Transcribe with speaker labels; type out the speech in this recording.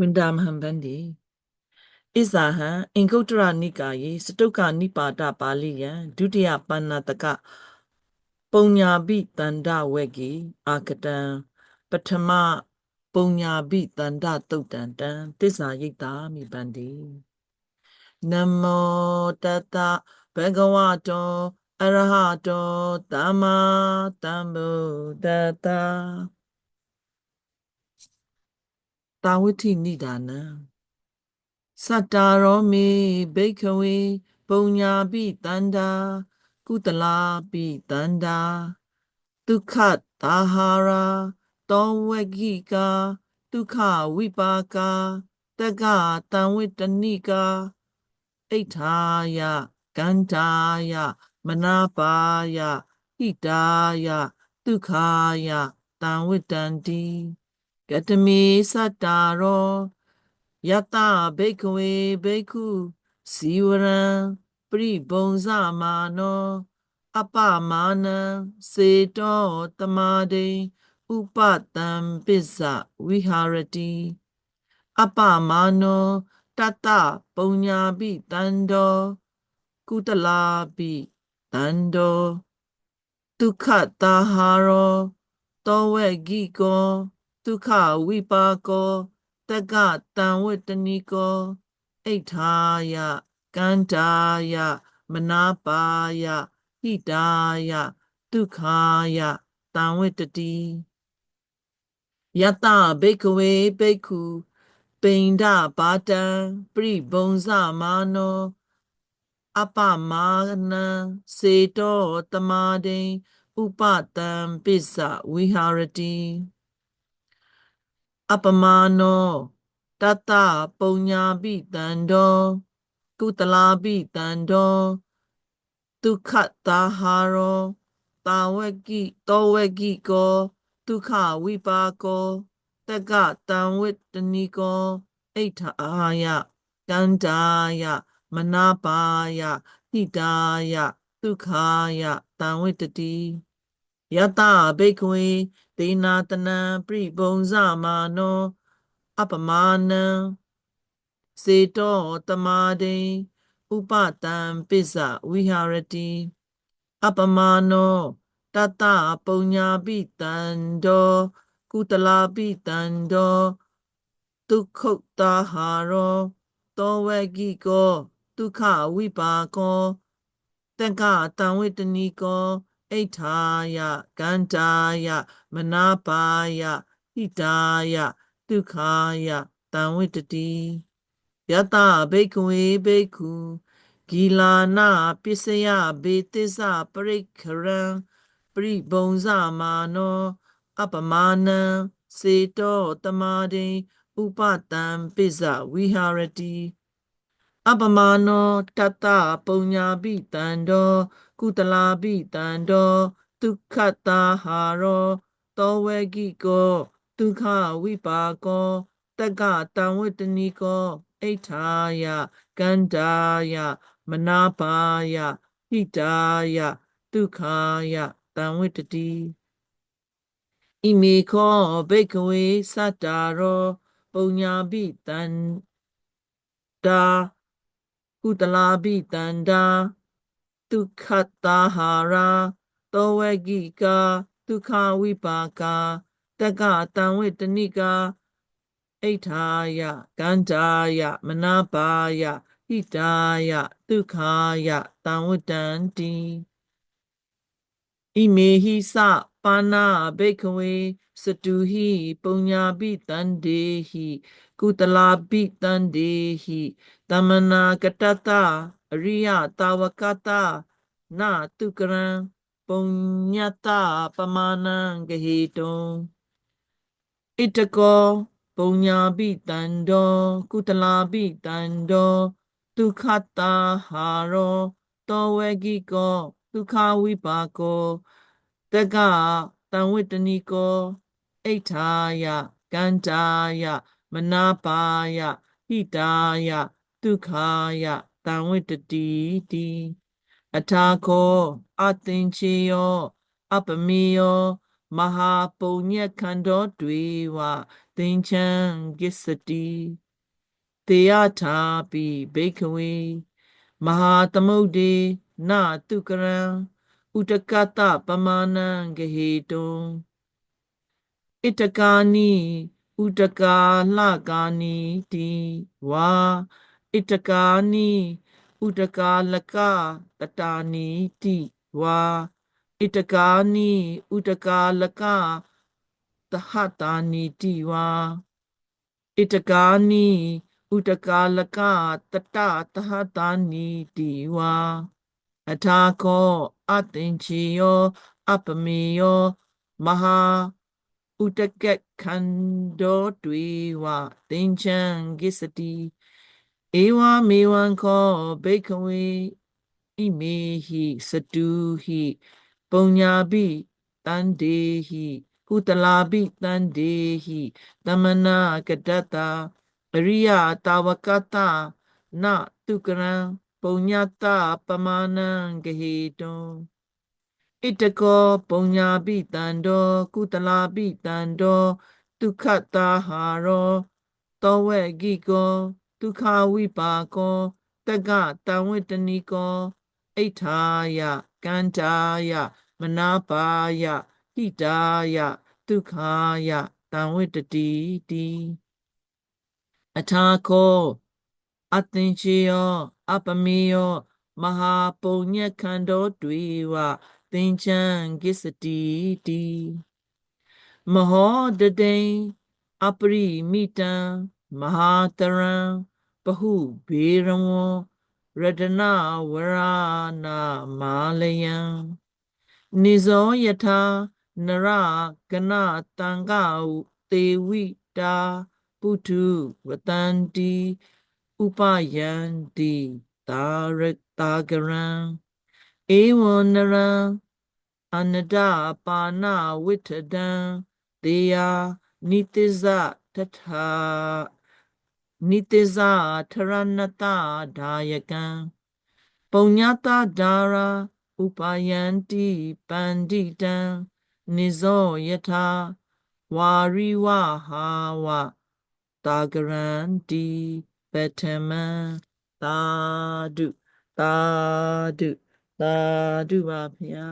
Speaker 1: ဝန္ဒမဟံဗန္တိဣဇာဟံအင်္ဂုတ္တရနိကာယေစတုကနိပါဒပါဠိယံဒုတိယပဏ္ဏတကပုံညာပိတန္တဝေကိအာကတံပထမပုံညာပိတန္တတုတ်တံတံသစ္စာရိတ်တာမိပန္တိနမောတတဘဂဝတောအရဟတောသမ္မာသမ္ဗုဒ္ဓတ္တ တာဝတိနိဒာနံစတ္တာရောမေဘိက္ခဝေပုံညာပိတန္တာကုတလာပိတန္တာဒုက္ခတာဟာရာတောဝဂိကာဒုက္ခဝိပါကာတက္ကတံဝိတနိကာအိဋ္ဌာယကန္တာယမနာပါယဟိတာယဒုက္ခာယတံဝိတန္တိ ကတမေစတ္တာရောယတဘိက္ခဝေဘိက္ခုစီဝရံပရိဘုံဇမာနောအပမာနံစေတောတမတိဥပတံပစ္ဆဝိဟာရတိအပမာနောတတပုံညာပိတန္တောကုတလာပိတန္တောဒုက္ခတာဟာရောတောဝေဂိကော ဒုက္ခဝိပါကောတက္ကတံဝတ္တနိကောအိဋ္ဌာယကန္တာယမနာပါယဟိတာယဒုက္ခာယတံဝတ္တတိယတဘိက္ခဝေဘိက္ခုပိန္ဒပါတံပရိဘုံဇမာနောအပမာနံစေတောတမတိဥပတံပစ္ဆဝိဟာရတိ အပမာနောတတပုံညာပိတန္တောကုတလာပိတန္တောဒုက္ခတာဟာရောတာဝကိတောဝကိကောဒုက္ခဝိပါကောတက္ကတံဝိတနိကောအိဋ္ဌအာယကန္တာယမနာပါယဟိတာယဒုက္ခာယတံဝိတတိ ယတဘိက္ခဝေဒေနာတနံပရိဘုံဇမာနောအပမာနံစေတောတမာတိဥပတံပစ္ဆဝိဟာရတိအပမာနောတတပုံညာပိတန္တောကုတလာပိတန္တောဒုက္ခတာဟာရောတောဝကိကောဒုက္ခဝိပါကောတက္ကတံဝိတနိကော အိဋ္ဌာယကန္တာယမနာပါယဟိတာယဒုက္ခာယတံဝိတတိယတဘိက္ခဝေဘိက္ခုဂီလာနာပစ္စယဘေသစ္စပရိခရံပရိဘုံဇမာနောအပမာနံစေတောတမတိဥပတံပစ္ဆဝိဟာရတိ အပမာနောတတပုံညာပိတန္တောကုတလာပိတန္တောဒုက္ခတာဟာရောတောဝေကိကောဒုက္ခဝိပါကောတက္ကတံဝတ္တနိကောအိဋ္ဌာယကန္တာယမနာပါယဟိတာယဒုက္ခာယတံဝတ္တတိဣမေခောဘိကဝေသတ္တာရော ပုံညာပိတန္တာ ကုတလာပိတန္တာဒုက္ခတာဟာရာတောဝကိကာဒုက္ခဝိပါကာတက္ကတံဝေတနိကာအိဋ္ဌာယကန္တာယမနာပါယဟိတာယဒုက္ခာယတံဝတ္တန္တိဣမေဟိစပါဏဘိကဝေစတုဟိပုံညာပိတန္တေဟိ ကုတလာပိတန္တေဟိတမနာကတတအရိယတာဝကတနာတုကရံပုံညတပမာဏံဂဟေတုံဣတကောပုံညာပိတန္တောကုတလာပိတန္တောဒုက္ခတာဟာရောတောဝေကိကောဒုက္ခဝိပါကောတက္ကတံဝိတနိကောအိဋ္ဌာယကန္တာယ မနာပါယဟိတာယဒုက္ခာယတံဝိတတိတိအထာခောအသင်္ချေယောအပမေယောမဟာပုံညခန္တောတွေဝသင်္ချံကစ္စတိတေယထာပိဘိခဝေမဟာသမုဒ္ဒေနတုကရံဥတကတပမာဏံဂဟေတုံဣတကာနိ ဥတကာလကာနိတိဝါဣတကာနိဥတကာလကတတာနိတိဝါဣတကာနိဥတကာလကသဟတာနိတိဝါဣတကာနိဥတကာလကတတသဟတာနိတိဝါအထာခောအသင်္ချေယော အပမေယောမဟာ ဥတကက်ခန္တောတွေဝသင်္ချံဂစ္စတိဧဝမေဝံခောဘိခဝေဣမေဟိစတုဟိပုံညာပိတန္တေဟိကုတလာပိတန္တေဟိတမနာကတတ္တာအရိယတာဝကတနတုကရံပုံညတပမာဏံဂဟေတုံ ဣတကောပုံညာပိတန္တောကုတလာပိတန္တောဒုက္ခတာဟာရောတောဝေဂိကောဒုက္ခဝိပါကောတက္ကတံဝတ္တနိကောအိဋ္ဌာယကန္တာယမနာပါယဟိတာယဒုက္ခယတံဝတ္တတိတိအထာခောအသင်္ချေယောအပမေယောမဟာပုံညက်ခန္တောတွေဝ သင်္ချံကိစ္စတိတိမဟောတတိန်အပရိမိတံမဟာတရံပဟုဘေရဝံရတနာဝရနာမာလယံနိဇောယထာနရကနတံကတေဝိတာပုထုဝတန္တိဥပယန္တိတာရတာဂရံ ဧဝံနရံအနဒပါဏဝိထဒံတေယနိတိဇတထာနိတိဇထရဏတဒါယကံပုံညတဒါရာဥပယန္တိပန္တိတံနိဇောယထာဝါရိဝဟာဝတာဂရန္တိပထမံသာဓုသာဓု သာဓုပါဗျာ